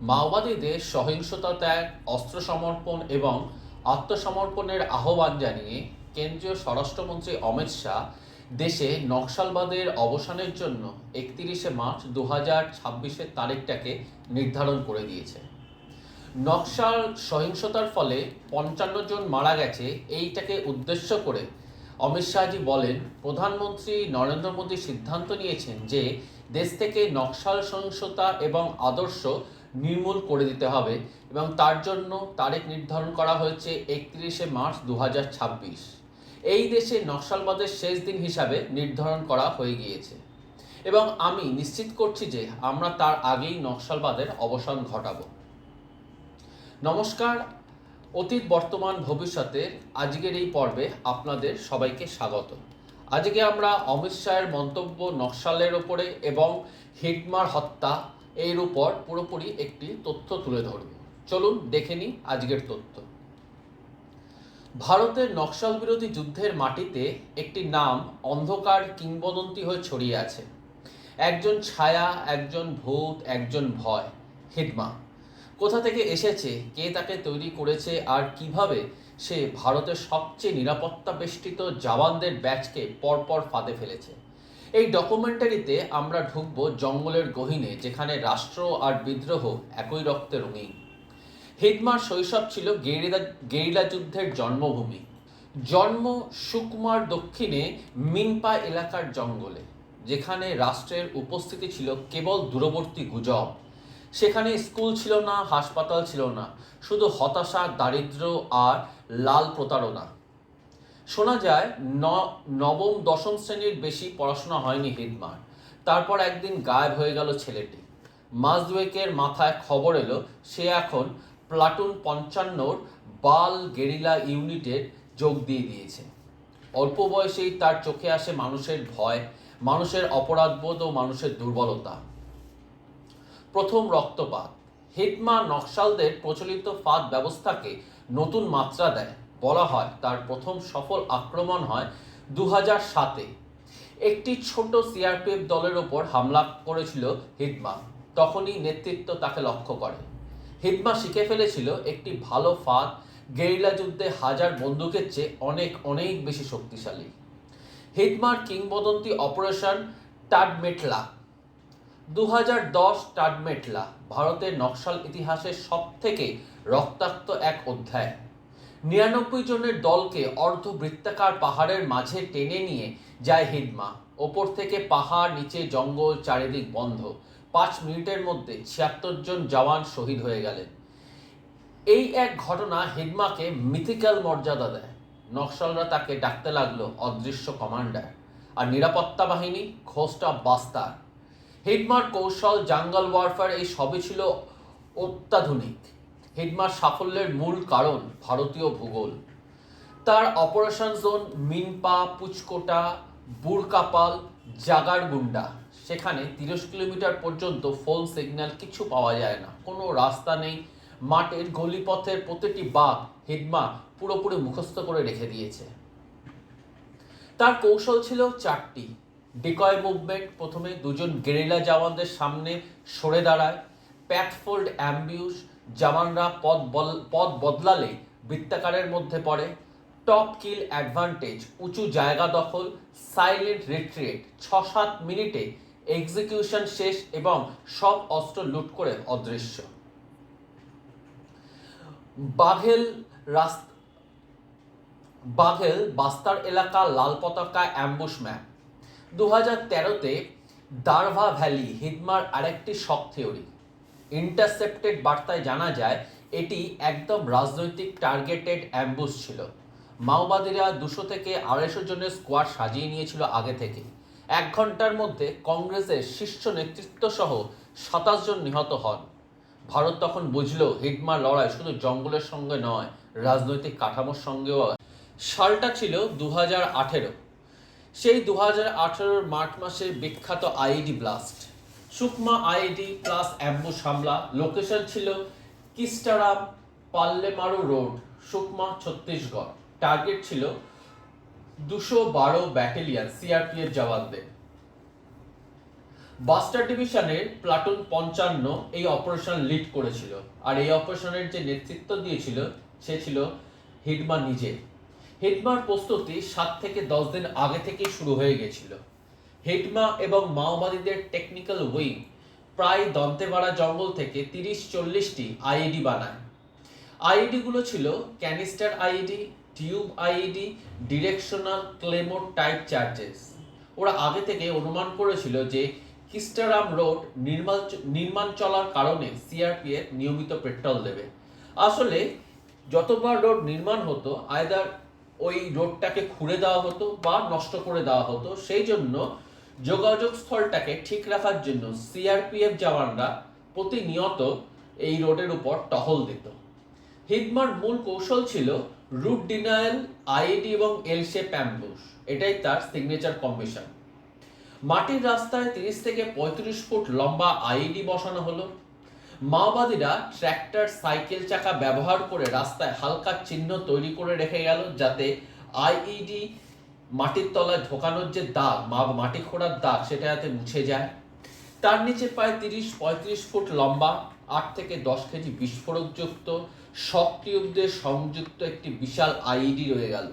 মাওবাদীদের সহিংসতা ত্যাগ, অস্ত্র সমর্পণ এবং আত্মসমর্পণের আহ্বান জানিয়ে কেন্দ্রীয় স্বরাষ্ট্রমন্ত্রী অমিত শাহ দেশে নকশালবাদের অবসানের জন্য একত্রিশে মার্চ দু হাজার ছাব্বিশের তারিখটাকে নির্ধারণ করে দিয়েছে। নকশাল সহিংসতার ফলে পঞ্চান্ন জন মারা গেছে এইটাকে উদ্দেশ্য করে অমিত শাহজি বলেন, প্রধানমন্ত্রী নরেন্দ্র মোদী সিদ্ধান্ত নিয়েছেন যে দেশ থেকে নকশাল সহিংসতা এবং আদর্শ নির্মূল করে দিতে হবে এবং তার জন্য তারিখ নির্ধারণ করা হয়েছে একত্রিশে মার্চ দু হাজার ছাব্বিশ। এই দেশে নকশালবাদের শেষ দিন হিসাবে নির্ধারণ করা হয়ে গিয়েছে। এবং আমি নিশ্চিত করছি যে আমরা তার আগেই নকশালবাদের অবসান ঘটাবো। নমস্কার, অতীত, বর্তমান ভবিষ্যতের আজকের এই পর্বে আপনাদের সবাইকে স্বাগত। আজকে আমরা অমিত শাহের মন্তব্য নকশালের ওপরে এবং হিটমার হত্যা এর উপর পুরোপুরি একটি তথ্য তুলে ধরব। চলুন দেখে নিই আজকের তথ্য। ভারতের নকশাল বিরোধী যুদ্ধের মাটিতে একটি নাম অন্ধকার কিংবদন্তি হয়ে ছড়িয়ে আছে। একজন ছায়া, একজন ভূত, একজন ভয় হিডমা কোথা থেকে এসেছে, কে তাকে তৈরি করেছে, আর কীভাবে সে ভারতের সবচেয়ে নিরাপত্তা বেষ্টিত জওয়ানদের ব্যাচকে পরপর ফাঁদে ফেলেছে? এই ডকুমেন্টারিতে আমরা ঢুকবো জঙ্গলের গহীনে, যেখানে রাষ্ট্র আর বিদ্রোহ একই রক্তে রঙিন। হিদমার শৈশব ছিল গেরিলা গেরিলা যুদ্ধের জন্মভূমি। জন্ম সুকুমার দক্ষিণে মিনপা এলাকার জঙ্গলে, যেখানে রাষ্ট্রের উপস্থিতি ছিল কেবল দূরবর্তী গুজব। সেখানে স্কুল ছিল না, হাসপাতাল ছিল না, শুধু হতাশা দারিদ্র আর লাল প্রতারণা। শোনা যায় নবম, দশম শ্রেণির বেশি পড়াশোনা হয়নি হিদমার তারপর একদিন গায়েব হয়ে গেল ছেলেটি। মাস দুয়েকের মাথায় খবর এলো, সে এখন প্লাটুন পঞ্চান্নর বাল গেরিলা ইউনিটের যোগ দিয়ে দিয়েছে। অল্প বয়সেই তার চোখে আসে মানুষের ভয়, মানুষের অপরাধবোধ ও মানুষের দুর্বলতা। প্রথম রক্তপাত। হিটমা নকশালদের প্রচলিত ফাঁদ ব্যবস্থাকে নতুন মাত্রা দেয়। বলা হয়, তার প্রথম সফল আক্রমণ হয় দু সাতে। একটি ছোট সিআরপিএফ দলের ওপর হামলা করেছিল হিটমা তখনই নেতৃত্ব তাকে লক্ষ্য করে। হিদমা শিখে ফেলেছিল, একটি ভালো ফাঁদ, গেরিলা যুদ্ধে হাজার বন্দুকের চেয়ে অনেক অনেক বেশি শক্তিশালী। হিটমার কিংবদন্তি অপারেশন টাডমেটলা। দু হাজার দশ টাডমেটলা, ভারতের নকশাল ইতিহাসের সব থেকে রক্তাক্ত এক অধ্যায়। নিরানব্বই জনের দলকে অর্ধবৃত্তাকার পাহাড়ের মাঝে টেনে নিয়ে যায় হিদমা। ওপর থেকে পাহাড়, নিচে জঙ্গল, চারিদিক বন্ধ। পাঁচ মিনিটের মধ্যে ছিয়াত্তর জন জওয়ান শহীদ হয়ে গেলেন। এই এক ঘটনা হিদমাকে মিথিক্যাল মর্যাদা দেয়। নকশালরা তাকে ডাকতে লাগল অদৃশ্য কমান্ডার। আর নিরাপত্তা বাহিনী, খোস্টা বাস্তার। হিডমার কৌশল জাঙ্গল ওয়ারফেয়ার এই সবই ছিল অত্যাধুনিক। হিডমার সাফল্যের মূল কারণ ভারতীয় ভূগোল। তার অপারেশন জোন মিনপা, পুচকোটা, বুরকাপাল, জাগারগুন্ডা, সেখানে তিরিশ কিলোমিটার পর্যন্ত ফোন সিগন্যাল কিছু পাওয়া যায় না। কোনো রাস্তা নেই। মাঠের গলিপথের প্রতিটি বাঘ হিডমা পুরোপুরি মুখস্থ করে রেখে দিয়েছে। তার কৌশল ছিল চারটি। ডিকয় মুভমেন্ট, প্রথমে দুজন গেরিলা জওয়ানদের সামনে সরে দাঁড়ায়। প্যাকফোল্ড অ্যাম্বিউস জওয়ানরা পদ পথ বদলালে বৃত্তাকারের মধ্যে পড়ে। টপ কিল অ্যাডভান্টেজ, উঁচু জায়গা দখল, সাইলেন্ট রিট্রিট ছ সাত মিনিটে এক্সিকিউশন শেষ এবং সব অস্ত্র লুট করে অদৃশ্য। বাঘেল রাস্তা, বাঘেল বাস্তার এলাকা লাল পতাকা অ্যাম্বুশ ম্যাপ। দু হাজার তেরোতে দারভা ভ্যালি হিদমার আরেকটি শখ থিওরি। ইন্টারসেপ্টেড বার্তায় জানা যায়, এটি একদম রাজনৈতিক টার্গেটেড অ্যাম্বুস ছিল। মাওবাদীরা দুশো থেকে আড়াইশো জনের স্কোয়াড সাজিয়ে নিয়েছিল আগে থেকে। এক ঘণ্টার মধ্যে কংগ্রেসের শীর্ষ নেতৃত্ব সহ সাতাশ জন নিহত হন। ভারত তখন বুঝল হিডমার লড়াই শুধু জঙ্গলের সঙ্গে নয়, রাজনৈতিক কাঠামোর সঙ্গেও সালটা ছিল দু হাজার আঠেরো। সেই দু হাজার মার্চ মাসের বিখ্যাত IED blast Sukma IED plus ambush সামলা location ছিল কিস্টারাম পাল্লেমারু রোড, সুকমা, ছত্তিশগড়। টার্গেট ছিল দুশো বারো ব্যাটালিয়ান সিআরপিএফ জওয়ানদের। বাস্টার ডিভিশনের প্লাটুন পঞ্চান্ন এই অপারেশন লিড করেছিল। আর এই অপারেশনের যে নেতৃত্ব দিয়েছিল, সে ছিল হিডমা নিজে। হিডমার প্রস্তুতি সাত থেকে দশ দিন আগে থেকে শুরু হয়ে গেছিল। হিডমা এবং মাওবাদীদের টেকনিক্যাল উইং প্রায় দন্তেবাড়া জঙ্গল থেকে তিরিশ চল্লিশটি আইইডি বানায়। আইইডি গুলো ছিল canister IED tube IED directional claymore type charges ওরা আগে থেকে অনুমান করেছিল যে কিস্টারাম রোড নির্মাণ নির্মাণ চলার কারণে সিআরপিএফ নিয়মিত পেট্রোল দেবে। আসলে যতবার রোড নির্মাণ হতো আয়দার ওই রোডটাকে খুঁড়ে দেওয়া হতো বা নষ্ট করে দেওয়া হতো, সেই জন্য যোগাযোগ স্থলটাকে ঠিক রাখার জন্য সিআরপিএফ জওয়ানরা প্রতিনিয়ত এই রোডের উপর টহল দিত। হিডমার মূল কৌশল ছিল রুট ডিনায়াল আইডি এবং এল শেপ অ্যাম্বুশ এটাই তার সিগনেচার কম্বিশন মাটির রাস্তায় তিরিশ থেকে পঁয়ত্রিশ ফুট লম্বা আইডি বসানো হলো। মাওবাদীরা ট্র্যাক্টর, সাইকেল চাকা ব্যবহার করে রাস্তায় হালকা চিহ্ন তৈরি করে রেখে গেল যাতে আইইডি মাটির তলায় ঢোকানোর যে দাগ, মা- মাটি খোঁড়ার দাগ, সেটা যাতে মুছে যায়। তার নিচে প্রায় তিরিশ, পঁয়ত্রিশ ফুট লম্বা, আট থেকে দশ কেজি বিস্ফোরকযুক্ত টিউবদের সংযুক্ত একটি বিশাল আইডি রয়ে গেল।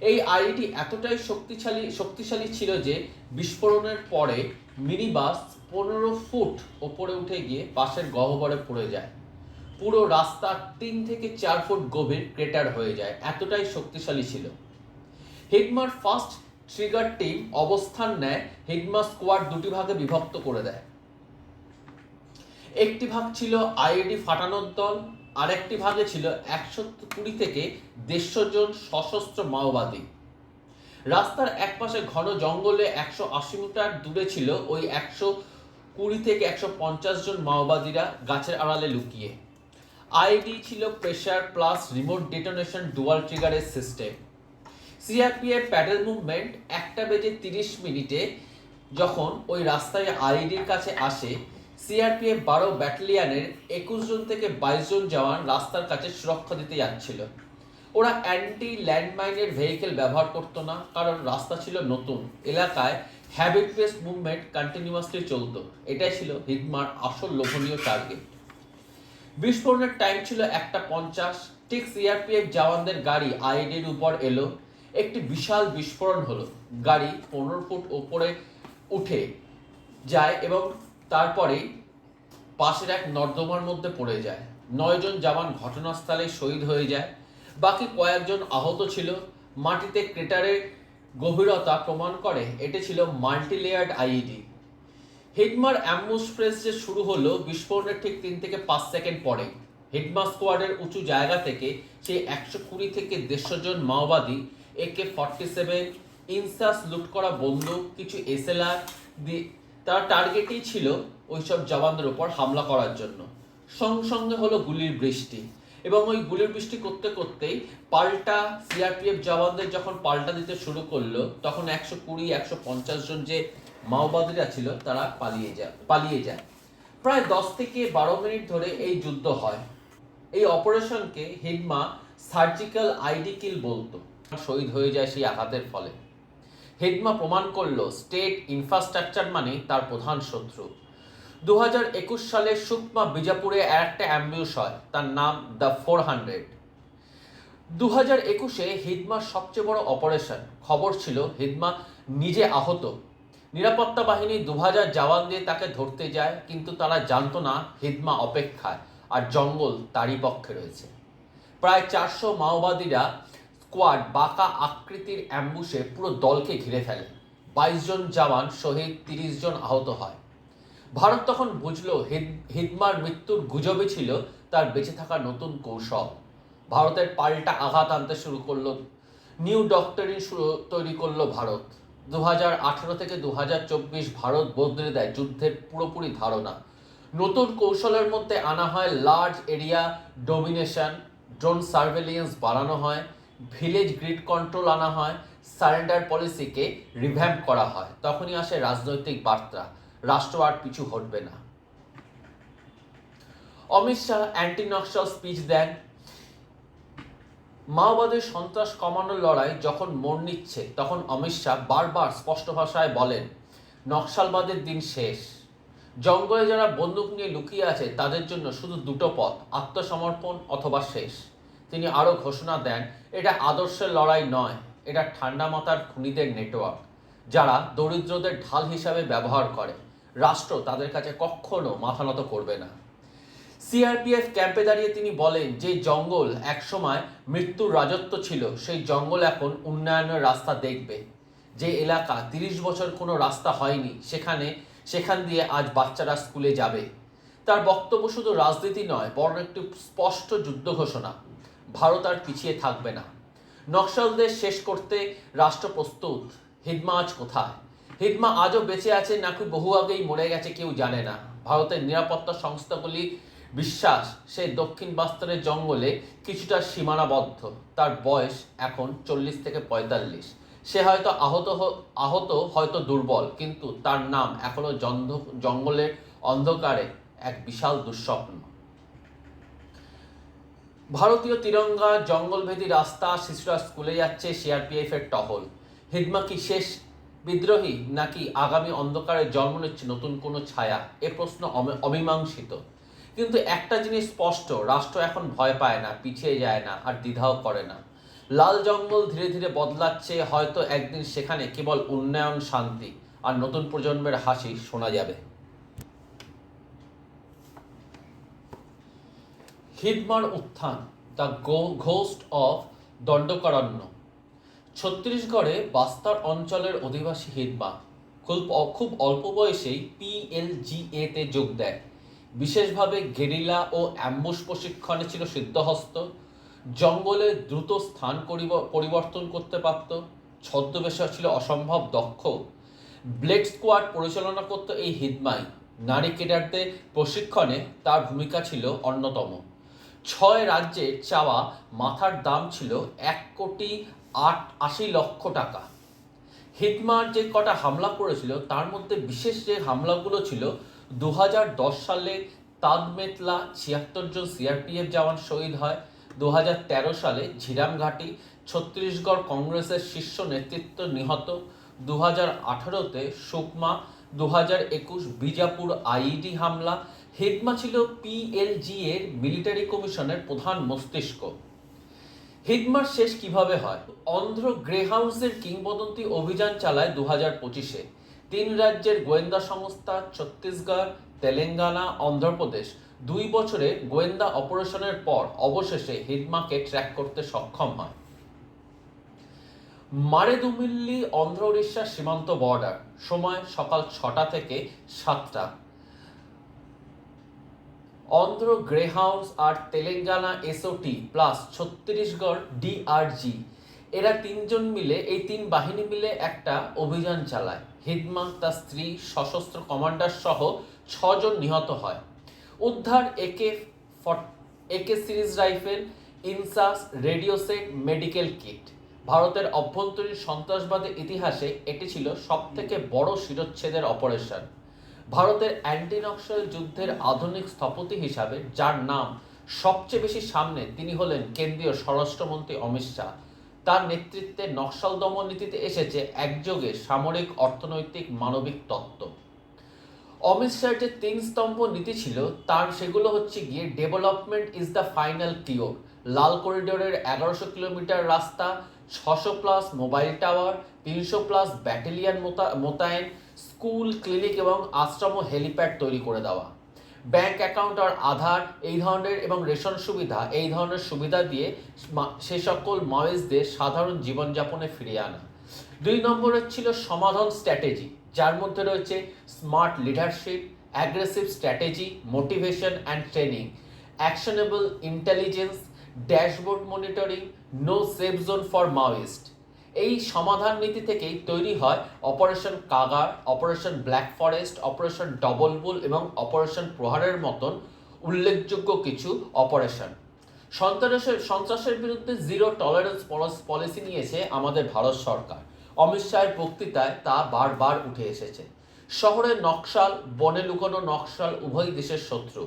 এই আইডি এতটাই শক্তিশালী শক্তিশালী ছিল যে বিস্ফোরণের পরে মিনি বাস পনেরো ফুট ওপরে উঠে গিয়ে পাশের গহ্বরে পড়ে যায়। পুরো রাস্তা তিন থেকে চার ফুট গভীর, ক্রেটার হয়ে যায়। এতটাই শক্তিশালী ছিল। হিডমার ফার্স্ট ট্রিগার টিম অবস্থান নেয় হিডমা স্কোয়াড দুটি ভাগে বিভক্ত করে দেয়। একটি ভাগ ছিল আইডি ফাটানোর দল, আরেকটি ভাগে ছিল একশো কুড়ি থেকে দেড়শো জন সশস্ত্র মাওবাদী। রাস্তার একপাশে ঘন জঙ্গলে একশো আশি মিটার দূরে ছিল ওই একশো কুড়ি থেকে একশো পঞ্চাশ জন মাওবাদীরা গাছের আড়ালে লুকিয়ে। আইডি ছিল pressure plus remote detonation dual ট্রিগারের system CRPF pedal movement একটা বেজে তিরিশ মিনিটে যখন ওই রাস্তায় আইডির কাছে আসে সিআরপিএফ বারো ব্যাটালিয়ানের একুশ জন থেকে বাইশ জন জওয়ান রাস্তার কাছে সুরক্ষা দিতে যাচ্ছিল। ওরা অ্যান্টি ল্যান্ডমাইনের ভেহিকেল ব্যবহার করতো না, কারণ রাস্তা ছিল নতুন। এলাকায় হ্যাবিট বেসড মুভমেন্ট কন্টিনিউয়াসলি চলতো। এটাই ছিল হিদমার আসল লোভনীয় টার্গেট বিস্ফোরণের টাইম ছিল একটা পঞ্চাশ। ঠিক সিআরপিএফ জওয়ানদের গাড়ি আইডির উপর এলো। একটি বিশাল বিস্ফোরণ হলো। গাড়ি পনেরো ফুট ওপরে উঠে যায় এবং তারপরেই পাশের এক নর্দমার মধ্যে পড়ে যায়। নয়জন জওয়ান ঘটনাস্থলে শহীদ হয়ে যায়। বাকি কয়েকজন আহত ছিল। মাটিতে ক্রেটারের গভীরতা প্রমাণ করে, এটি ছিল মাল্টিলেয়ার্ড আইইডি। হিডমার অ্যাম্বুশ প্রেস যে শুরু হলো, বিস্ফোরণের ঠিক তিন থেকে পাঁচ সেকেন্ড পরে। হিডমা স্কোয়াডের উঁচু জায়গা থেকে সেই একশো কুড়ি থেকে দেড়শো জন মাওবাদী একে ফর্টি সেভেন ইনসাস লুট করা বন্দুক, কিছু এসএলআর তার টার্গেটই ছিল ওইসব জওয়ানদের উপর হামলা করার জন্য। সঙ্গে সঙ্গে হলো গুলির বৃষ্টি। এবং ওই গুলির বৃষ্টি করতে করতেই পাল্টা সিআরপিএফ জওয়ানদের যখন পাল্টা দিতে শুরু করল, তখন একশো কুড়ি, একশো পঞ্চাশ জন যে মাওবাদীরা ছিল, তারা পালিয়ে যায় পালিয়ে যায়। প্রায় দশ থেকে বারো মিনিট ধরে এই যুদ্ধ হয়। এই অপারেশনকে হিডমা সার্জিক্যাল আইডি কিল বলতো। শহীদ হয়ে যায় সেই আঘাতের ফলে। হেডমা প্রমাণ করল, স্টেট ইনফ্রাস্ট্রাকচার মানে তার প্রধান শত্রু। দু হাজার একুশ সালে সুকমা বিজাপুরে একটা অ্যাম্বিউস হয়, তার নাম দ্য ফোর হান্ড্রেড দু হাজার একুশে হিদমার সবচেয়ে বড় অপারেশন, খবর ছিল হিদমা নিজে আহত। নিরাপত্তা বাহিনী দু হাজার জওয়ান দিয়ে তাকে ধরতে যায়, কিন্তু তারা জানতো না হিদমা অপেক্ষায়, আর জঙ্গল তারই পক্ষে রয়েছে। প্রায় চারশো মাওবাদীরা স্কোয়াড বাঁকা আকৃতির অ্যাম্বুসে পুরো দলকে ঘিরে ফেলে। বাইশ জন জওয়ান শহীদ, তিরিশ জন আহত হয়। ভারত তখন বুঝলো হিদ- হিদমার মৃত্যুর গুজবে ছিল তার বেঁচে থাকার নতুন কৌশল। ভারতের পাল্টা আঘাত আনতে শুরু করল নিউ ডক্টরিন শুরু, তৈরি করল ভারত। দু হাজার আঠেরো থেকে দু হাজার চব্বিশ ভারত বদলে দেয় যুদ্ধের পুরোপুরি ধারণা। নতুন কৌশলের মধ্যে আনা হয় large area domination drone surveillance বাড়ানো হয় ভিলেজ গ্রিড কন্ট্রোল আনা হয় সারেন্ডার পলিসিকে রিভ্যাম্প করা হয়। তখনই আসে রাজনৈতিক বার্তা। রাষ্ট্র আর পিছু হটবে না। অমিত শাহ অ্যান্টি নকশাল স্পিচ দেন। মাওবাদের সন্ত্রাস কমানোর লড়াই যখন মোড় নিচ্ছে, তখন অমিত শাহ বারবার স্পষ্ট ভাষায় বলেন, নকশালবাদের দিন শেষ। জঙ্গলে যারা বন্দুক নিয়ে লুকিয়ে আছে, তাদের জন্য শুধু দুটো পথ, আত্মসমর্পণ অথবা শেষ। তিনি আরও ঘোষণা দেন, এটা আদর্শের লড়াই নয়, এটা ঠান্ডা মাথার খুনিদের নেটওয়ার্ক যারা দরিদ্রদের ঢাল হিসাবে ব্যবহার করে। রাষ্ট্র তাদের কাছে কখনো মাথা নত করবে না। সিআরপিএফ ক্যাম্পে দাঁড়িয়ে তিনি বলেন যে জঙ্গল একসময় মৃত্যুর রাজত্ব ছিল, সেই জঙ্গল এখন উন্নয়নের রাস্তা দেখবে। যে এলাকা তিরিশ বছর কোনো রাস্তা হয়নি, সেখানে, সেখান দিয়ে আজ বাচ্চারা স্কুলে যাবে। তার বক্তব্য শুধু রাজনীতি নয়, বরং একটি স্পষ্ট যুদ্ধ ঘোষণা। ভারত আর পিছিয়ে থাকবে না। নকশালদের শেষ করতে রাষ্ট্র প্রস্তুত। হিদমা আজ কোথায়? হিদমা আজও বেঁচে আছে নাকি বহু আগেই মরে গেছে কেউ জানে না। ভারতের নিরাপত্তা সংস্থাগুলি বিশ্বাস সে দক্ষিণ বাস্তরের জঙ্গলে কিছুটা সীমানাবদ্ধ। তার বয়স এখন চল্লিশ থেকে পঁয়তাল্লিশ। সে হয়তো আহত আহত হয়তো দুর্বল, কিন্তু তার নাম এখনও জন্ধ- জঙ্গলের অন্ধকারে এক বিশাল দুঃস্বপ্ন। ভারতীয় তিরঙ্গা জঙ্গলভেদী রাস্তা শিশুরা স্কুলে যাচ্ছে সিআরপিএফ এর টহল। হিদমা কি শেষ বিদ্রোহী নাকি আগামী অন্ধকারে জন্ম নিচ্ছে নতুন কোনো ছায়া? এ প্রশ্ন অমি- অমীমাংসিত। কিন্তু একটা জিনিস স্পষ্ট, রাষ্ট্র এখন ভয় পায় না, পিছিয়ে যায় না আর দ্বিধাও করে না। লাল জঙ্গল ধীরে ধীরে বদলাচ্ছে, হয়তো একদিন সেখানে কেবল উন্নয়ন শান্তি আর নতুন প্রজন্মের হাসি শোনা যাবে। হিদমার উত্থান, দ্য ঘোস্ট অফ দণ্ডকারণ্য। ছত্তিশগড়ে বাস্তার অঞ্চলের অধিবাসী হিদমা খুব খুব অল্প বয়সেই পিএলজিএ তে যোগ দেয়। বিশেষভাবে গেরিলা ও অ্যাম্বুস প্রশিক্ষণে ছিল সিদ্ধহস্ত। জঙ্গলে দ্রুত স্থান পরিবর্তন করতে পারত ছদ্মবেশে ছিল অসম্ভব দক্ষ। ব্লেড স্কোয়াড পরিচালনা করত এই হিদমাই নারী কেডারদের প্রশিক্ষণে তার ভূমিকা ছিল অন্যতম। ছয় রাজ্যের চাওয়া মাথার দাম ছিল এক কোটি আট আশি লক্ষ টাকা। হিটমার যে কটা হামলা করেছিল, তার মধ্যে বিশেষ যে হামলাগুলো ছিল দু হাজার দশ সালে তাদমেতলা ছিয়াত্তর জন সিআরপিএফ জওয়ান শহীদ হয় দু সালে ঝিরামঘাটি ছত্তিশগড় কংগ্রেসের শীর্ষ নেতৃত্ব নিহত দু হাজার আঠারোতে সুকমা দু হাজার একুশ বিজাপুর আইইডি হামলা হিটমা ছিল পিএলজি এর মিলিটারি কমিশনের প্রধান মস্তিষ্ক। হিটমার শেষ কীভাবে হয়? অন্ধ্র গ্রেহাউন্সের কিংবদন্তি অভিযান চালায় দু হাজার পঁচিশে। তিন রাজ্যের গোয়েন্দা সংস্থা ছত্তিশগড়, তেলেঙ্গানা, অন্ধ্রপ্রদেশ। দুই বছরে গোয়েন্দা অপারেশনের পর অবশেষে হিডমাকে ট্র্যাক করতে সক্ষম হয়। মারেদুমিল্লি অন্ধ্র উড়িষ্যা সীমান্ত বর্ডার। সময় সকাল ছটা থেকে সাতটা। অন্ধ্র গ্রেহাউন্স আর Telangana SOT plus Chhattisgarh DRG এরা তিনজন মিলে, এই তিন বাহিনী মিলে একটা অভিযান চালায়। হিদমা তার স্ত্রী, সশস্ত্র কমান্ডার সহ ছজন নিহত হয়। উদ্ধার AK AK series rifle, INSAS, radio set, medical kit. ভারতের অভ্যন্তরীণ সন্ত্রাসবাদের ইতিহাসে এটি ছিল সবথেকে বড় শিরচ্ছেদের অপারেশন। ভারতের অ্যান্টি নক্সাল যুদ্ধের আধুনিক স্থপতি হিসাবে, যার নাম সবচেয়ে বেশি সামনে তিনি হলেন কেন্দ্রীয় স্বরাষ্ট্রমন্ত্রী অমিত শাহ। তার নেতৃত্বে নকশাল দমন নীতিতে এসেছে একযোগে সামরিক, অর্থনৈতিক, মানবিক তত্ত্ব। অমিত শাহের যে তিন স্তম্ভ নীতি ছিল, তার সেগুলো হচ্ছে গিয়ে development is the final cure. লাল করিডোরের এগারোশো কিলোমিটার রাস্তা, ছশো প্লাস মোবাইল টাওয়ার, তিনশো প্লাস ব্যাটালিয়ান মোতায়েন স্কুল, ক্লিনিক এবং আশ্রম ও হেলিপ্যাড তৈরি করে দেওয়া। ব্যাংক অ্যাকাউন্ট আর আধার এই ধরনের এবং রেশন সুবিধা এই ধরনের সুবিধা দিয়ে সে সকল মাওয়েসদের সাধারণ জীবনযাপনে ফিরিয়ে আনা। দুই নম্বরে ছিল সমাধান স্ট্র্যাটেজি, যার মধ্যে রয়েছে smart leadership, aggressive strategy, motivation and training, actionable intelligence, dashboard monitoring, no safe zone for Maoist. এই সমাধান নীতি থেকেই তৈরি হয় operation Kagar operation black forest operation double bull এবং অপারেশন প্রহারের মতন উল্লেখযোগ্য কিছু অপারেশন সন্ত্রাসের সন্ত্রাসের বিরুদ্ধে জিরো টলারেন্স পলিসি নিয়েছে আমাদের ভারত সরকার। অমিত শাহের বক্তৃতায় তা বারবার উঠে এসেছে। শহরে নকশাল, বনে লুকানো নকশাল উভয় দেশের শত্রু।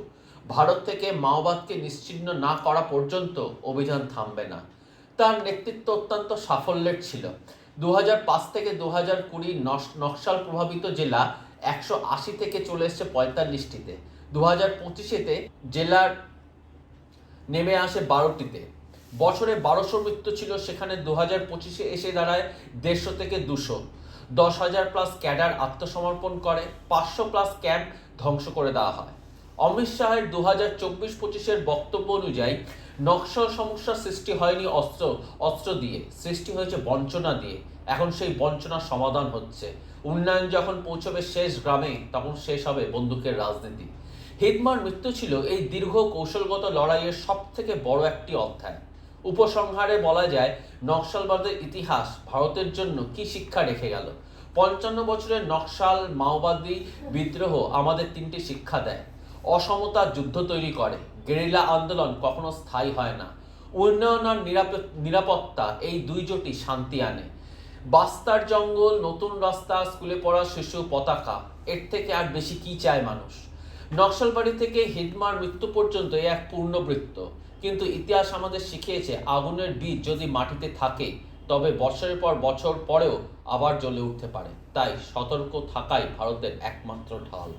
ভারত থেকে মাওবাদকে নিশ্চিহ্ন না করা পর্যন্ত অভিযান থামবে না। তার নেতৃত্ব অত্যন্ত সাফল্যের ছিল। দু থেকে দু হাজার কুড়ি নকশাল প্রভাবিত জেলা একশো আশি থেকে চলে এসছে পঁয়তাল্লিশটিতে। দু হাজার পঁচিশেতে জেলার নেমে আসে বারোটিতে। বছরে বারোশো মৃত্যু ছিল, সেখানে দু হাজার পঁচিশে এসে দাঁড়ায় দেড়শো থেকে দুশো। দশ হাজার প্লাস ক্যাডার আত্মসমর্পণ করে, পাঁচশো প্লাস ক্যাম্প ধ্বংস করে দেওয়া হয়। অমিত শাহের দু হাজার চব্বিশ পঁচিশের বক্তব্য অনুযায়ী নকশাল সমস্যার সৃষ্টি হয়নি অস্ত্র অস্ত্র দিয়ে, সৃষ্টি হয়েছে বঞ্চনা দিয়ে। এখন সেই বঞ্চনার সমাধান হচ্ছে। উন্নয়ন যখন পৌঁছবে শেষ গ্রামে, তখন শেষ হবে বন্দুকের রাজনীতি। হিদমার মৃত্যু ছিল এই দীর্ঘ কৌশলগত লড়াইয়ের সব থেকে বড় একটি অধ্যায়। উপসংহারে বলা যায়, নকশালবাদের ইতিহাস ভারতের জন্য কি শিক্ষা রেখে গেল? পঞ্চান্ন বছরের নকশাল মাওবাদী বিদ্রোহ আমাদের তিনটি শিক্ষা দেয়। অসমতা যুদ্ধ তৈরি করে। গেরিলা আন্দোলন কখনো স্থায়ী হয় না। উন্নয়ন আর নিরাপত্তা এই দুই জোটি শান্তি আনে। বাস্তার জঙ্গল, নতুন রাস্তা, স্কুলে পড়া শিশু পতাকা, এর থেকে আর বেশি কি চায় মানুষ? নকশালবাড়ি থেকে হিদমার মৃত্যু পর্যন্ত এক পূর্ণবৃত্ত। কিন্তু ইতিহাস আমাদের শিখিয়েছে, আগুনের বীজ যদি মাটিতে থাকে, তবে বছরের পর বছর পরেও আবার জ্বলে উঠতে পারে। তাই সতর্ক থাকাই ভারতের একমাত্র ঢাল।